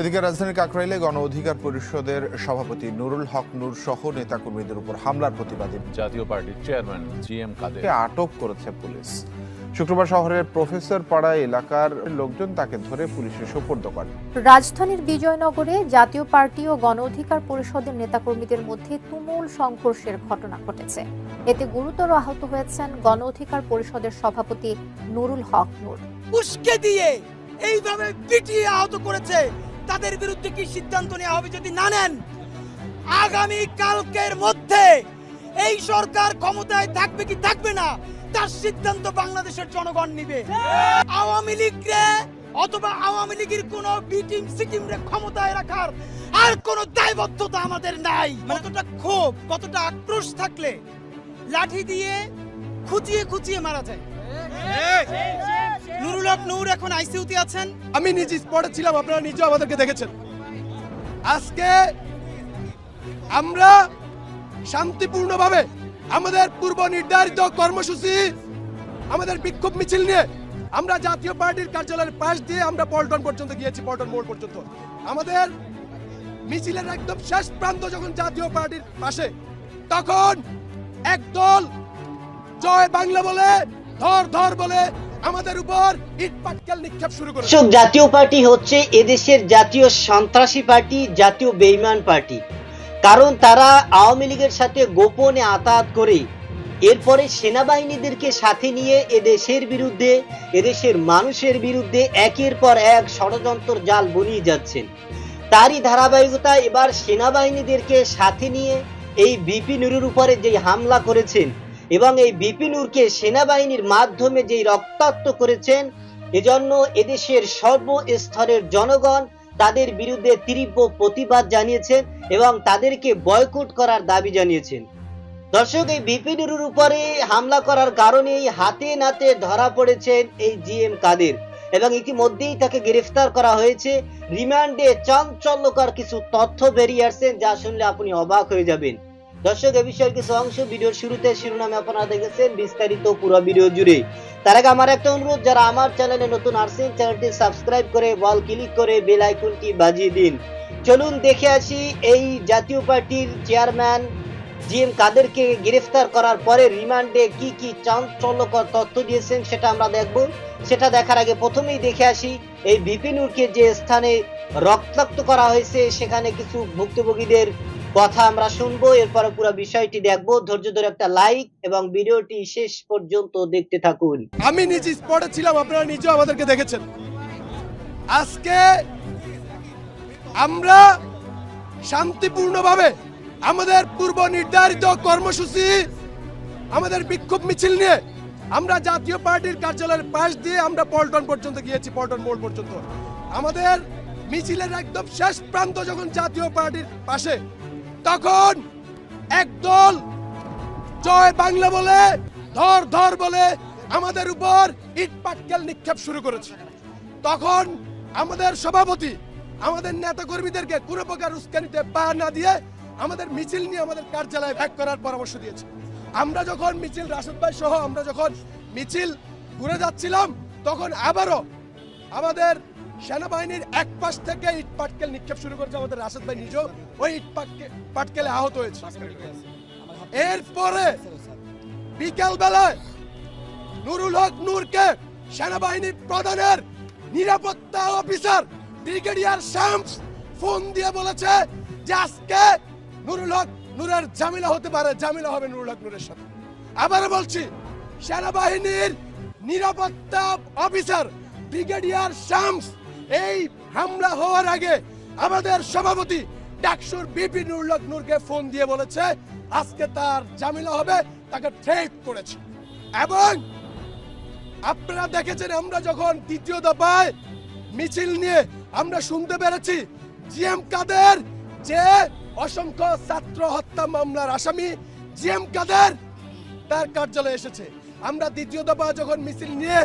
এদিকে রাজধানীর কাকরাইলে গণ অধিকার পরিষদের সভাপতি নুরুল হক নূর সহ নেতাকর্মীদের উপর হামলার প্রতিবাদে জাতীয় পার্টির চেয়ারম্যান জি এম কাদের আটক করেছে পুলিশ। শুক্রবার শহরের প্রফেসর পাড়া এলাকার লোকজন তাকে ধরে পুলিশে সোপর্দ করে। রাজধানীর বিজয়নগরে জাতীয় পার্টি ও গণ অধিকার পরিষদের নেতাকর্মীদের মধ্যে তুমুল সংঘর্ষের ঘটনা ঘটেছে। এতে গুরুতর আহত হয়েছেন গণ অধিকার পরিষদের সভাপতি নুরুল হক নূর। উস্কে দিয়ে এইভাবে পিটিয়ে আহত করেছে। তাদের বিরুদ্ধে কি সিদ্ধান্ত নেওয়া হবে যদি না নেন? আগামী কালকের মধ্যে এই সরকার ক্ষমতায় থাকবে কি থাকবে না, তার সিদ্ধান্ত বাংলাদেশের জনগণ নিবে। আওয়ামী লীগরে অথবা আওয়ামী লীগের কোন বি টিম, সি টিম রে ক্ষমতায় রাখার আর কোন দায়বদ্ধতা আমাদের নাই। কতটা ক্ষোভ, কতটা আক্রোশ থাকলে লাঠি দিয়ে খুঁচিয়ে খুঁচিয়ে মারা যায়। নুরুল হক নূর এখন আইসিইউতে আছেন? আমি নিজে স্পটে ছিলাম, আপনারা নিজেও আমাদেরকে দেখেছেন। আজকে আমরা শান্তিপূর্ণভাবে আমাদের পূর্ব নির্ধারিত কর্মসূচি, আমাদের বিক্ষোভ মিছিল নিয়ে আমরা জাতীয় পার্টির কার্যালয়ের পাশ দিয়ে আমরা পল্টন পর্যন্ত গিয়েছি, পল্টন মোড় পর্যন্ত। আমাদের মিছিলের একদম শেষ প্রান্ত যখন জাতীয় পার্টির পাশে, তখন একদল জয় বাংলা বলে ধর ধর বলে আমাদের উপর ইট পাটকেল নিক্ষেপ শুরু করে জাতীয় পার্টি হচ্ছে এদেশের জাতীয় সন্ত্রাসী পার্টি, জাতীয় বেইমান পার্টি। কারণ তারা আওয়ামী লীগের সাথে গোপনে আতাত করে। এরপরে সেনাবাহিনীদেরকে সাথে নিয়ে এদেশের বিরুদ্ধে, এদেশের মানুষের বিরুদ্ধে একের পর এক ষড়যন্ত্র জাল বনিয়ে যাচ্ছেন। তারই ধারাবাহিকতা এবার সেনাবাহিনীদেরকে সাথে নিয়ে এই বিপি নুরুর উপরে যে হামলা করেছেন এবং এই বিপি নূরকে সেনাবাহিনীর মাধ্যমে যেই রক্তাক্ত করেছেন, এজন্য এদেশের সর্বস্তরের জনগণ তাদের বিরুদ্ধে তীব্র প্রতিবাদ জানিয়েছেন এবং তাদেরকে বয়কট করার দাবি জানিয়েছেন। দর্শক, এই বিপিনুর উপরে হামলা করার কারণেই হাতে নাতে ধরা পড়েছেন এই জি এম কাদের এবং ইতিমধ্যেই তাকে গ্রেফতার করা হয়েছে। রিমান্ডে চাঞ্চল্যকর কিছু তথ্য বেরিয়ে আসছেন যা শুনলে আপনি অবাক হয়ে যাবেন। দর্শক, এ বিষয়ে কিছু অংশ ভিডিওর শুরুতে শিরোনামে আপনারা দেখেছেন, বিস্তারিত পুরো ভিডিও জুড়ে তার আগে আমার একটা অনুরোধ, যারা আমার চ্যানেলে নতুন আসছেন, চ্যানেলটি সাবস্ক্রাইব করে, বল ক্লিক করে, বেল আইকনটি বাজিয়ে দিন। চলুন দেখে আসি, এই জাতীয় পার্টির চেয়ারম্যান জি এম কাদেরকে গ্রেফতার করার পরে রিমান্ডে কি কি চাঞ্চল্যকর তথ্য দিয়েছেন, সেটা আমরা দেখব। সেটা দেখার আগে প্রথমেই দেখে আসি, এই বিপিনুরকে যে স্থানে রক্তাক্ত করা হয়েছে, সেখানে কিছু ভুক্তভোগীদের কথা আমরা শুনব, এরপরে পুরো বিষয়টি দেখব। ধৈর্য ধরে একটা লাইক এবং ভিডিওটি শেষ পর্যন্ত দেখতে থাকুন। আমি নিজে স্পটে ছিলাম, আপনারা নিজেও আমাদেরকে দেখেছেন। আজকে আমরা শান্তিপূর্ণভাবে আমাদের পূর্ব নির্ধারিত কর্মসূচি, আমাদের বিক্ষোভ মিছিল নিয়ে আমরা জাতীয় পার্টির কার্যালয়ের পাশ দিয়ে আমরা পল্টন পর্যন্ত গিয়েছি, পল্টন মোড় পর্যন্ত। আমাদের মিছিলের একদম শেষ প্রান্ত যখন জাতীয় পার্টির পাশে তখন একদল জয় বাংলা বলে, ধর ধর বলে আমাদের উপর ইট পাটকেল নিক্ষেপ শুরু করেছে। তখন আমাদের সভাপতি, আমাদের নেতা কর্মীদেরকে কোনো প্রকার উস্কানিতে পা না দিয়ে আমাদের মিছিল নিয়ে আমাদের কার্যালয়ে ব্যাক করার পরামর্শ দিয়েছে। আমরা যখন মিছিল, রাশেদ ভাই সহ আমরা যখন মিছিল ঘুরে যাচ্ছিলাম, তখন আবারও আমাদের সেনাবাহিনীর এক পাশ থেকে ইট পাটকেল নিক্ষেপ শুরু করেছে আমাদের রাশেদ ভাই নিজেও। ওই ইট পাটকেলে আহত হয়েছে। এরপরে বিকাল বেলায় নুরুল হক নূরকে সেনাবাহিনীর প্রধানের নিরাপত্তা অফিসার ব্রিগেডিয়ার শামস ফোন দিয়ে বলেছে যে আজকে নুরুল হক নূরের জামিলা হতে পারে, জামিলা হবে নুরুল হক নূরের সাথে। আবার বলছি, সেনাবাহিনীর নিরাপত্তা অফিসার ব্রিগেডিয়ার শামস এই হামলা হওয়ার আগে আমাদের সভাপতি ডাকসুর বিপি নুরুল হক নূরকে ফোন দিয়ে বলেছে, আজকে তার জামিলা হবে, তাকে থ্রেট করেছে। এবং আপনারা দেখেছেন, আমরা যখন দ্বিতীয় দফায় মিছিল নিয়ে আমরা শুনতে পেরেছি, জিএম কাদের যে অসংখ্য ছাত্র হত্যা মামলার আসামি, জিএম কাদের তার কার্যালয়ে এসেছে। আমরা দ্বিতীয় দফা যখন মিছিল নিয়ে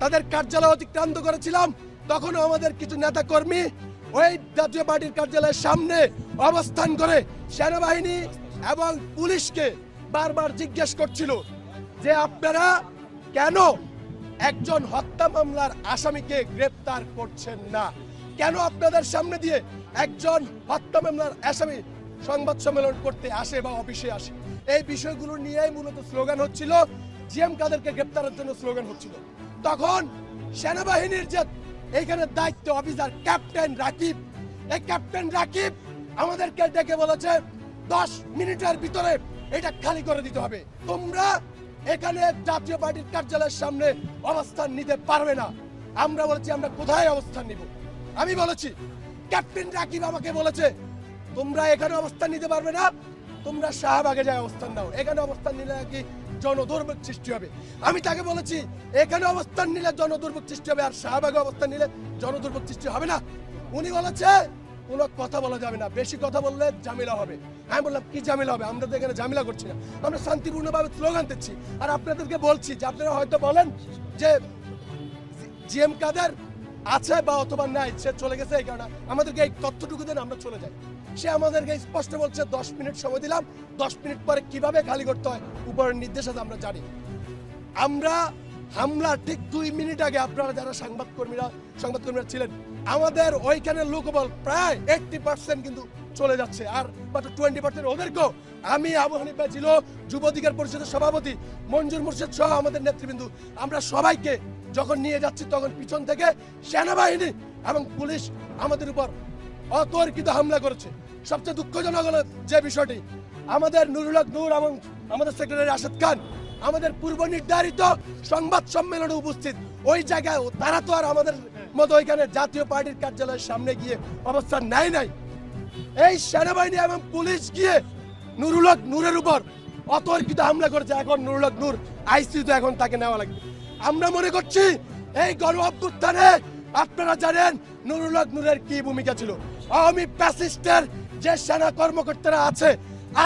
তাদের কার্যালয় অতিক্রান্ত করেছিলাম তখনও আমাদের কিছু নেতা কর্মী ওই জাতীয় পার্টির কার্যালয়ের সামনে অবস্থান করে সেনাবাহিনী এবং পুলিশকে বারবার জিজ্ঞেস করছিল যে আপনারা কেন একজন হত্যা মামলার আসামিকে গ্রেপ্তার করছেন না? কেন আপনাদের সামনে দিয়ে একজন হত্যা মামলার আসামি সংবাদ সম্মেলন করতে আসে বা অফিসে আসে? এই বিষয়গুলো নিয়েই মূলত স্লোগান হচ্ছিল, জিএম কাদেরকে গ্রেপ্তারের জন্য স্লোগান হচ্ছিল। তখন সেনাবাহিনীর যে এইখানে দায়িত্ব অফিসার ক্যাপ্টেন রাকিব। এই ক্যাপ্টেন রাকিব আমাদেরকে ডেকে বলেছে, দশ মিনিটের ভিতরে এটা খালি করে দিতে হবে। তোমরা এখানে জাতীয় পার্টির কার্যালয়ের সামনে অবস্থান নিতে পারবে না। আমরা বলেছি, আমরা কোথায় অবস্থান নিব? আমি বলেছি, ক্যাপ্টেন রাকিব আমাকে বলেছে, তোমরা এখানে অবস্থান নিতে পারবে না, তোমরা শাহবাগে যায় অবস্থান দাও এখানে অবস্থান নিলে নাকি জনদুর্ভোগ সৃষ্টি হবে। আমি তাকে বলেছি, এখানে অবস্থান নিলে জনদুর্ভোগ সৃষ্টি হবে আর শাহবাগে অবস্থান নিলে জনদুর্ভোগ সৃষ্টি হবে না। উনি বলেছে কোনো কথা বলা যাবে না, বেশি কথা বললে ঝামেলা হবে। আমি বললাম, কি ঝামেলা হবে? আমরা তো এখানে ঝামেলা করছি না। আমরা শান্তিপূর্ণভাবে স্লোগান দিচ্ছি। আর আপনাদেরকে বলছি, যে আপনারা হয়তো বলেন যে জিএম কাদের আছে বা অথবা নাই, সে চলে গেছে এই কারণে। আমাদেরকে এই তথ্যটুকু দেন, আমরা চলে যাই। সে আমাদেরকে স্পষ্ট বলছে, দশ মিনিট সময় দিলাম, দশ মিনিট পরে কীভাবে খালি করতে হয়? উপরের নির্দেশ আছে, আমরা জানি। আমরা হামলা ঠিক দুই মিনিট আগে আপনারা যারা সংবাদকর্মীরা সংবাদকর্মীরা ছিলেন, আমাদের ওইখানে লোকবল প্রায় এইটটি পার্সেন্ট কিন্তু চলে যাচ্ছে। আর মাত্র টোয়েন্টি পার্সেন্ট ওদেরকেও। আমি, আবু হানিফা ছিল, যুব অধিকার পরিষদের সভাপতি, মঞ্জুর মুর্শিদ সহ আমাদের নেতৃবৃন্দ। আমরা সবাইকে যখন নিয়ে যাচ্ছি, তখন পিছন থেকে সেনাবাহিনী এবং পুলিশ আমাদের উপর অতর্কিত হামলা করেছে। সবচেয়ে দুঃখজনক হলো যে বিষয়টি, আমাদের নুরুল হক নূর এবং আমাদের সেক্রেটারি আসাদ খান, আমাদের পূর্ব নির্ধারিত সংবাদ সম্মেলনে উপস্থিত। ওই জায়গায় তারা তো আর আমাদের মতো ওইখানে জাতীয় পার্টির কার্যালয়ের সামনে গিয়ে অবস্থান নেয় নাই। এই সেনাবাহিনী এবং পুলিশ গিয়ে নুরুল হক নূরের উপর অতর্কিত হামলা করেছে। এখন নুরুল হক নূর আইসিইউতে এখন তাকে নেওয়া লাগবে। আমরা মনে করছি, এই গণ অভ্যুত্থানে আপনারা জানেন নুরুল হক নূরের কি ভূমিকা ছিল। আওয়ামী প্যাসিস্টের যে সেনা কর্মকর্তারা আছে,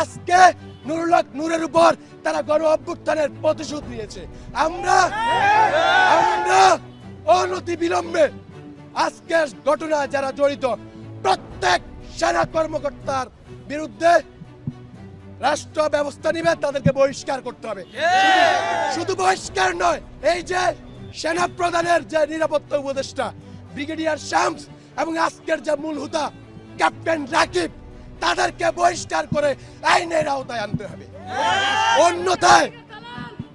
আজকে নুরুল হক নূরের উপর তারা গণ অভ্যুত্থানের প্রতিশোধ নিয়েছে। আমরা আমরা অনতি বিলম্বে আজকের ঘটনায় যারা জড়িত, প্রত্যেক সেনা কর্মকর্তার বিরুদ্ধে রাষ্ট্র ব্যবস্থা নিবে, তাদেরকে বহিষ্কার করতে হবে। শুধু বহিষ্কার নয়, এই যে সেনা প্রধানের যে নিরাপত্তা উপদেষ্টা, ব্রিগেডিয়ার শামস এবং আজকের যে মূল হুতা ক্যাপ্টেন রাকিব তাদেরকে বহিষ্কার করে আইনের আওতায় আনতে হবে। অন্যথায়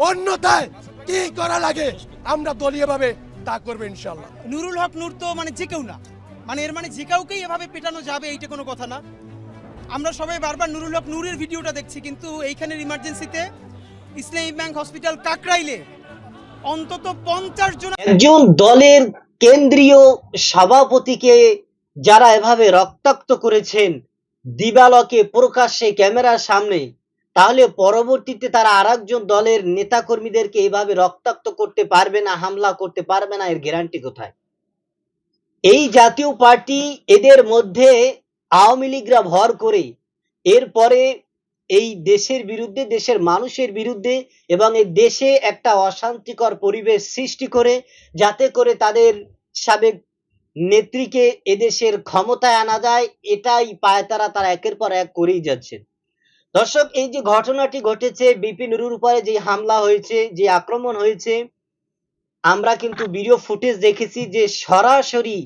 অন্যথায় কি করা লাগে আমরা দলীয়ভাবে তা করবে ইনশাল্লাহ নুরুল হক নূর তো মানে যে কেউ না। মানে এর মানে যে কাউকেই এভাবে পেটানো যাবে এইটা কোনো কথা না। আমরা সবাই বারবার নুরুল হক নূরের ভিডিওটা দেখছি কিন্তু এইখানের ইমার্জেন্সিতে ইসলামী ব্যাংক হসপিটাল কাকরাইলে অন্তত পঞ্চাশ জন একজন দলের কেন্দ্রীয় সভাপতিকে যারা এভাবে রক্তাক্ত করেছেন, দিবালকে প্রকাশ্যে ক্যামেরার সামনে, তাহলে পরবর্তীতে তারা আরেকজন দলের নেতাকর্মীদেরকে এভাবে রক্তাক্ত করতে পারবে না, হামলা করতে পারবে না, এর গ্যারান্টি কোথায়? এই জাতীয় পার্টি এদের মধ্যে আওয়ামী লীগরা ভর করে, এরপরে এই দেশের বিরুদ্ধে, দেশের মানুষের বিরুদ্ধে এবং এই দেশে একটা অশান্তিকর পরিবেশ সৃষ্টি করে, যাতে করে তাদের সাবেক নেত্রীকে এদেশের ক্ষমতায় আনা যায়, এটাই পায়তারা তারা একের পর এক করেই যাচ্ছেন দর্শক, এই যে ঘটনাটি ঘটেছে, বিপি নুরুর উপরে যে হামলা হয়েছে, যে আক্রমণ হয়েছে, আমরা কিন্তু ভিডিও ফুটেজ দেখেছি যে সরাসরি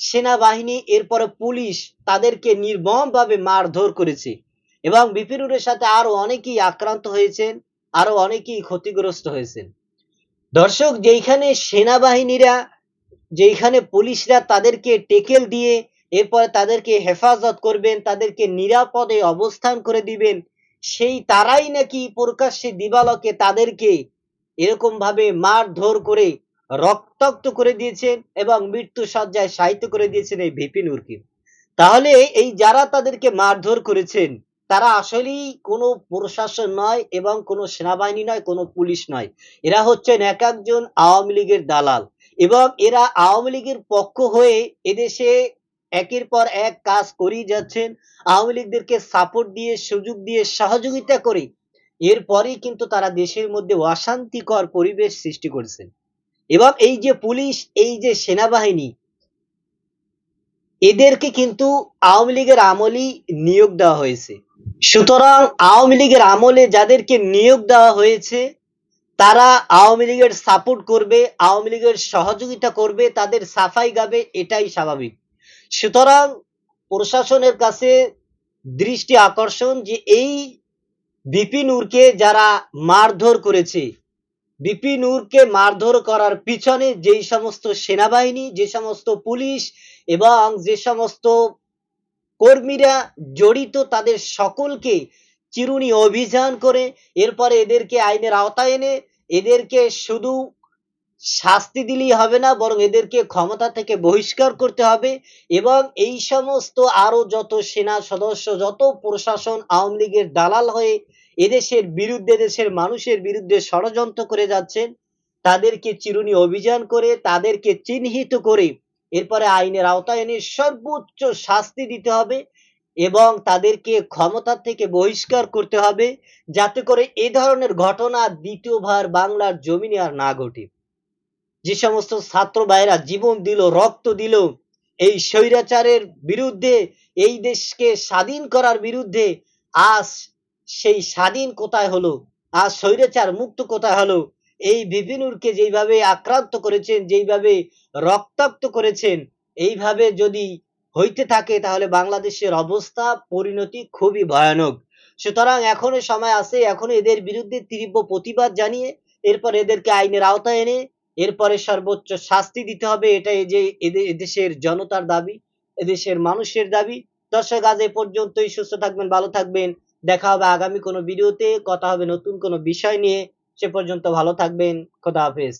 সেনাবাহিনী, এরপরে পুলিশ তাদেরকে নির্মমভাবে মারধর করেছে। এবং বিপিনুরের সাথে আরও অনেকেই আক্রান্ত হয়েছেন, আরও অনেকেই ক্ষতিগ্রস্ত হয়েছেন। দর্শক, যেইখানে সেনাবাহিনীরা, যেইখানে পুলিশরা তাদেরকে টেকেল দিয়ে এরপরে তাদেরকে হেফাজত করবেন, তাদেরকে নিরাপদে অবস্থান করে দিবেন, সেই তারাই নাকি প্রকাশ্যে দিবালকে তাদেরকে এরকম ভাবে মারধর করে রক্তাক্ত করে দিয়েছেন এবং মৃত্যু সজ্জায় সাহিত্য করে দিয়েছেন এই ভিপিনুরকে তাহলে এই যারা তাদেরকে মারধর করেছেন তারা আসলেই কোনো প্রশাসন নয় এবং কোনো সেনাবাহিনী নয়, কোনো পুলিশ নয়। এরা হচ্ছেন এক একজন আওয়ামী লীগের দালাল এবং এরা আওয়ামী লীগের পক্ষ হয়ে এদেশে একের পর এক কাজ করেই যাচ্ছেন। আওয়ামী লীগদেরকে সাপোর্ট দিয়ে, সুযোগ দিয়ে, সহযোগিতা করে এরপরেই কিন্তু তারা দেশের মধ্যে অশান্তিকর পরিবেশ সৃষ্টি করেছেন। এবং এই যে পুলিশ, এই যে সেনাবাহিনী, এদেরকে কিন্তু আওয়ামী লীগের আমলই নিয়োগ দেওয়া হয়েছে। সুতরাং আওয়ামী লীগের আমলে যাদেরকে নিয়োগ দেওয়া হয়েছে, তারা আওয়ামী লীগের সাপোর্ট করবে, আওয়ামী লীগের সহযোগিতা করবে, তাদের সাফাই গাবে, এটাই স্বাভাবিক। সুতরাং প্রশাসনের কাছে দৃষ্টি আকর্ষণ যে এই বিপি নূরকে যারা মারধর করেছে, বিপি নূরকে মারধর করার পিছনে যেই সমস্ত সেনাবাহিনী, যে সমস্ত পুলিশ এবং যে সমস্ত কর্মীরা জড়িত তাদের সকলকে চিরুনি অভিযান করে, এরপরে এদেরকে আইনের আওতায় এনে, এদেরকে শুধু শাস্তি দিলেই হবে না, বরং এদেরকে ক্ষমতা থেকে বহিষ্কার করতে হবে এবং এই সমস্ত আরও যত সেনা সদস্য, যত প্রশাসন, আওয়ামী লীগের দালাল হয়ে এদেশের বিরুদ্ধে দেশের মানুষের বিরুদ্ধে ষড়যন্ত্র করে যাচ্ছেন, তাদেরকে চিরুনি অভিযান করে, তাদেরকে চিহ্নিত করে এরপরে আইনের আওতায় এনে সর্বোচ্চ শাস্তি দিতে হবে এবং তাদেরকে ক্ষমতা থেকে বহিষ্কার করতে হবে যাতে করে এ ধরনের ঘটনা দ্বিতীয়বার বাংলার জমিনে আর না ঘটে। যে সমস্ত ছাত্র ভাইরা জীবন দিল, রক্ত দিল, এই স্বৈরাচারের বিরুদ্ধে, এই দেশকে স্বাধীন করার বিরুদ্ধে, আজ সেই স্বাধীন কোথায় হলো? আজ স্বৈরাচার মুক্ত কোথায় হলো? এই বিপিনুরকে যেইভাবে আক্রান্ত করেছেন, যেইভাবে রক্তাক্ত করেছেন, এইভাবে যদি হইতে থাকে তাহলে বাংলাদেশের অবস্থা, পরিণতি খুবই ভয়ানক। সুতরাং এখনও সময় আছে এখনও এদের বিরুদ্ধে তীব্র প্রতিবাদ জানিয়ে, এরপর এদেরকে আইনের আওতায় এনে, এরপরে সর্বোচ্চ শাস্তি দিতে হবে, এটাই যে এদে- এদেশের জনতার দাবি, এদেশের মানুষের দাবি। দর্শক, আজ এ পর্যন্তই, সুস্থ থাকবেন, ভালো থাকবেন। দেখা হবে আগামী কোনো ভিডিওতে, কথা হবে নতুন কোনো বিষয় নিয়ে। সে পর্যন্ত ভালো থাকবেন খোদা হাফেজ।